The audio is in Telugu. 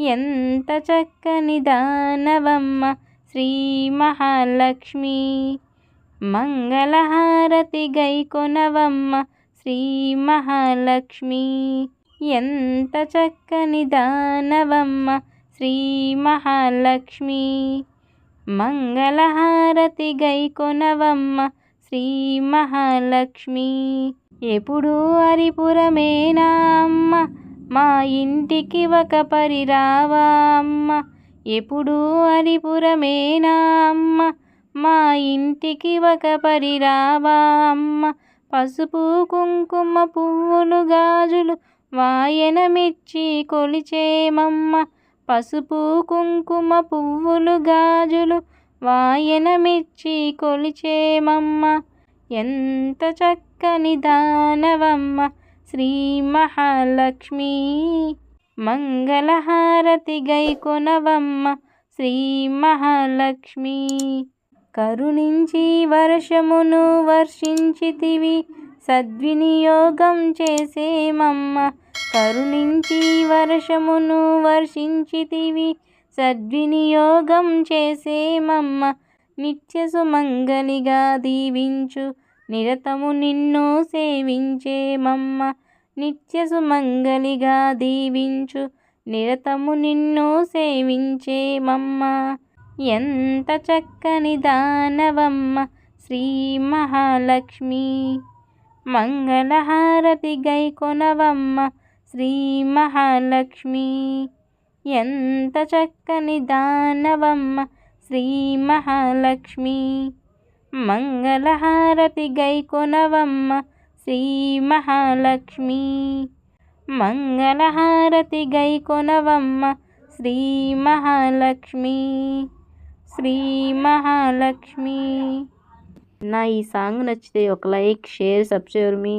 ఎంత చక్కని దానవమ్మ శ్రీ మహాలక్ష్మి. మంగళహారతి గైకొనవమ్మ శ్రీ మహాలక్ష్మి. ఎంత చక్కని దానవమ్మ శ్రీ మహాలక్ష్మి. మంగళహారతి గైకొనవమ్మ శ్రీ మహాలక్ష్మి. ఎప్పుడూ హరిపురమేనా అమ్మ? మా ఇంటికి ఒక పరి అమ్మ ఎప్పుడూ అరిపురమేనా అమ్మ? మా ఇంటికి ఒక పరి అమ్మ పసుపు కుంకుమ పువ్వులు గాజులు వాయనమిచ్చి కొలిచేమమ్మ. పసుపు కుంకుమ పువ్వులు గాజులు వాయనమిచ్చి కొలిచేమమ్మ. ఎంత చక్కని దానవమ్మ. శ్రీ మహాలక్ష్మి మంగళహారతి గైకొనవమ్మ శ్రీ మహాలక్ష్మి కరుణించి వర్షమును వర్షించితివి సద్వినియోగం చేసేమమ్మ. కరుణించి వర్షమును వర్షించితివి సద్వినియోగం చేసేమమ్మ. నిత్య సుమంగలిగా దీవించు నిరతము నిన్ను సేవించేమమ్మ. నిత్య సుమంగలిగా దీవించు. నిరతము నిన్ను సేవించేమమ్మ ఎంత చక్కని దానవమ్మ శ్రీ మహాలక్ష్మి. మంగళహారతి గైకొనవమ్మ శ్రీ మహాలక్ష్మి. ఎంత చక్కని దానవమ్మ శ్రీ మహాలక్ష్మి. మంగళహారతి గైకొనవమ్మ శ్రీ మహాలక్ష్మి మంగళహారతి గైకొనవమ్మ శ్రీ మహాలక్ష్మి శ్రీ మహాలక్ష్మి నా ఈ సాంగ్ నచ్చితే ఒక లైక్ షేర్ సబ్స్క్రైబ్ మీ.